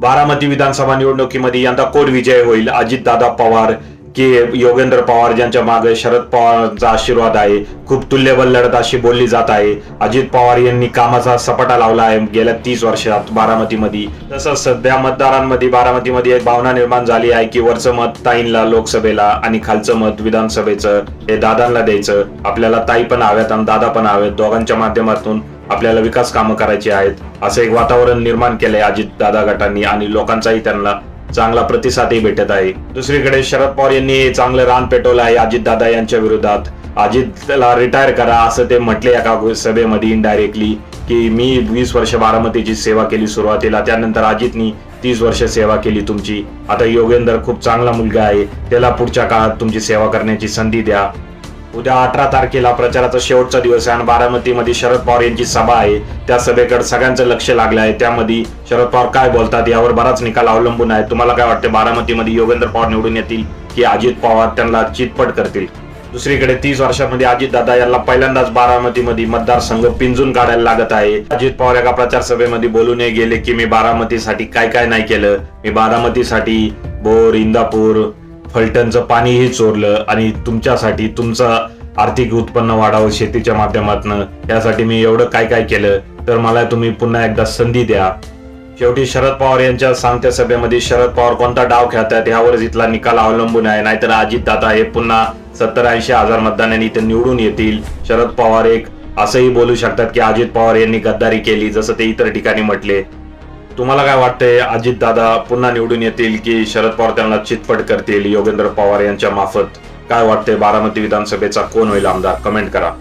बारामती विधानसभा निवडणुकीमध्ये यंदा कोण विजय होईल? अजितदादा पवार की योगेंद्र पवार ज्यांच्या मागे शरद पवारांचा आशीर्वाद आहे खूप तुल्यबल लढत अशी बोलली जात आहे. अजित पवार यांनी कामाचा सपाटा लावला आहे गेल्या तीस वर्षात बारामतीमध्ये. तसंच सध्या मतदारांमध्ये बारामतीमध्ये एक भावना निर्माण झाली आहे की वरचं मत ताईंला लोकसभेला आणि खालचं मत विधानसभेचं हे दादांना द्यायचं. आपल्याला ताई पण हव्यात आणि दादा पण हवेत. दोघांच्या माध्यमातून आपल्याला विकास कामं करायची आहेत. असं एक वातावरण निर्माण केलंय अजित दादा गटांनी आणि लोकांचाही त्यांना चांगला प्रतिसादही भेटत आहे. दुसरीकडे शरद पवार यांनी चांगलं रान पेटवलं आहे अजित दादा यांच्या विरोधात. अजितला रिटायर करा असं ते म्हटले एका सभेमध्ये इनडायरेक्टली की मी वीस वर्ष बारामतीची सेवा केली सुरुवातीला त्यानंतर अजितनी तीस वर्ष सेवा केली तुमची. आता योगेंद्र खूप चांगला मुलगा आहे. त्याला पुढच्या काळात तुमची सेवा करण्याची संधी द्या. उद्या अठरा तारखेला प्रचाराचा शेवटचा दिवस आहे आणि बारामतीमध्ये शरद पवार यांची सभा आहे. त्या सभेकडे सगळ्यांचं लक्ष लागलं आहे. त्यामध्ये शरद पवार काय बोलतात यावर बराच निकाल अवलंबून आहे. तुम्हाला काय वाटतं बारामतीमध्ये योगेंद्र पवार निवडून येतील की अजित पवार त्यांना चितपट करतील? दुसरीकडे तीस वर्षामध्ये अजित दादा यांना पहिल्यांदाच बारामतीमध्ये मतदारसंघ पिंजून काढायला लागत आहे. अजित पवार एका प्रचार सभेमध्ये बोलूनही गेले की मी बारामतीसाठी काय काय नाही केलं. मी बारामतीसाठी बोर इंदापूर फलटणचं पाणीही चोरलं आणि तुमच्यासाठी तुमचं आर्थिक उत्पन्न वाढावं शेतीच्या माध्यमातून त्यासाठी मी एवढं काय काय केलं तर मला तुम्ही पुन्हा एकदा संधी द्या. शेवटी शरद पवार यांच्या सांगत्या सभेमध्ये शरद पवार कोणता डाव खेळतात यावर इथला निकाल अवलंबून आहे नाहीतर अजित दादा हे पुन्हा सत्तर ऐंशी हजार मतदानाने इथे निवडून येतील. शरद पवार एक असंही बोलू शकतात की अजित पवार यांनी गद्दारी केली जसं ते इतर ठिकाणी म्हटले. तुम्हाला काय वाटतंय? अजित दादा पुन्हा निवडून येतील की शरद पवार त्यांना चितपट करतील? योगेंद्र पवार यांच्या मार्फत काय वाटतंय? बारामती विधानसभेचा कोण होईल आमदार? कमेंट करा.